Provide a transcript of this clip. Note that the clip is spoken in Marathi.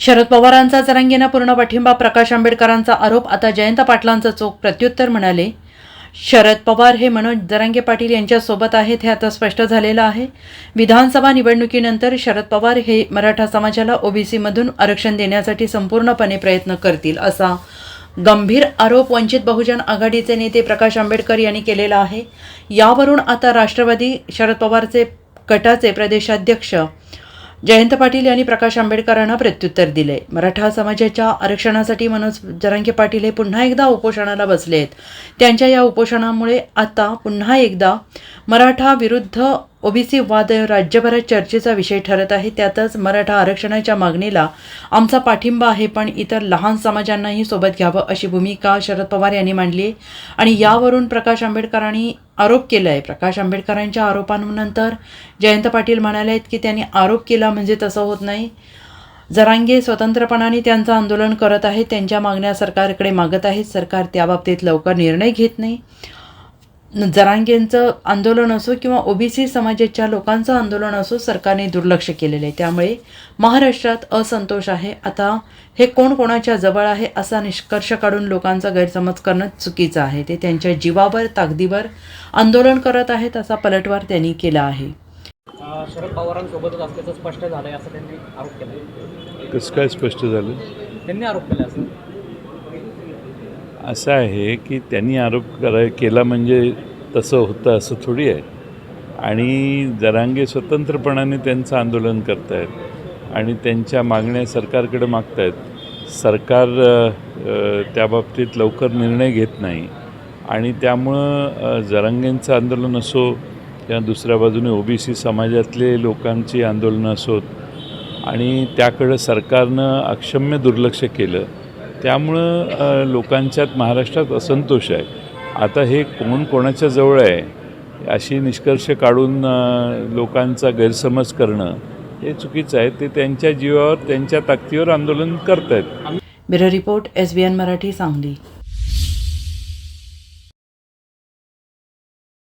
शरद पवारांचा जरांगेना पूर्ण पाठिंबा प्रकाश आंबेडकरांचा आरोप आता जयंत पाटलांचं चोख प्रत्युत्तर म्हणाले. शरद पवार हे मनोज जरांगे पाटील यांच्यासोबत आहेत हे आता स्पष्ट झालेलं आहे. विधानसभा निवडणुकीनंतर शरद पवार हे मराठा समाजाला ओबीसीमधून आरक्षण देण्यासाठी संपूर्णपणे प्रयत्न करतील असा गंभीर आरोप वंचित बहुजन आघाडीचे नेते प्रकाश आंबेडकर यांनी केलेला आहे. यावरून आता राष्ट्रवादी शरद पवारचे गटाचे प्रदेशाध्यक्ष जयंत पाटील यांनी प्रकाश आंबेडकरांना प्रत्युत्तर दिले. मराठा समाजाच्या आरक्षणासाठी मनोज जरांगे पाटील हे पुन्हा एकदा उपोषणाला बसले आहेत. त्यांच्या या उपोषणामुळे आता पुन्हा एकदा मराठा विरुद्ध ओबीसी वाद राज्यभरात चर्चेचा विषय ठरत आहे. त्यातच मराठा आरक्षणाच्या मागणीला आमचा पाठिंबा आहे पण इतर लहान समाजांनाही सोबत घ्यावं अशी भूमिका शरद पवार यांनी मांडली आहे. आणि यावरून प्रकाश आंबेडकरांनी आरोप केला आहे प्रकाश आंबेडकरांच्या आरोपांनंतर जयंत पाटील म्हणाले आहेत की त्यांनी आरोप केला म्हणजे तसं होत नाही. जरांगे स्वतंत्रपणाने त्यांचं आंदोलन करत आहेत त्यांच्या मागण्या सरकारकडे मागत आहेत. सरकार त्याबाबतीत लवकर निर्णय घेत नाही. जरांगेंचं आंदोलन असो किंवा ओबीसी समाजाच्या लोकांचं आंदोलन असो सरकारने दुर्लक्ष केलेलं आहे. त्यामुळे महाराष्ट्रात असंतोष आहे. आता हे कोण कोणाच्या जवळ आहे असा निष्कर्ष काढून लोकांचा गैरसमज करणं चुकीचं आहे. ते त्यांच्या जीवावर ताकदीवर आंदोलन करत आहेत असा पलटवार त्यांनी केला आहे. शरद पवारांसोबतच असल्याचं स्पष्ट झालंय असं त्यांनी आरोप केला. कसं काय स्पष्ट झालं? त्यांनी आरोप केला असं. असं आहे की त्यांनी आरोप करा केला म्हणजे तसं होतं असं थोडी आहे. आणि जरांगे स्वतंत्रपणाने त्यांचं आंदोलन करत आहेत आणि त्यांच्या मागण्या सरकारकडे मागत आहेत सरकार त्याबाबतीत लवकर निर्णय घेत नाही. आणि त्यामुळं जरांगेंचं आंदोलन असो किंवा दुसऱ्या बाजूने ओबीसी समाजातले लोकांची आंदोलनं असोत आणि त्याकडं सरकारनं अक्षम्य दुर्लक्ष केलं त्यामुळं लोकांच्यात महाराष्ट्रात असंतोष आहे. आता हे कोण कोणाच्या जवळ आहे? अशी निष्कर्ष काढून लोकांचा गैरसमज करणं हे चुकीचं आहे. ते त्यांच्या जीवावर त्यांच्या ताकदीवर आंदोलन करत आहेत bureau report S B N Marathi Sangli.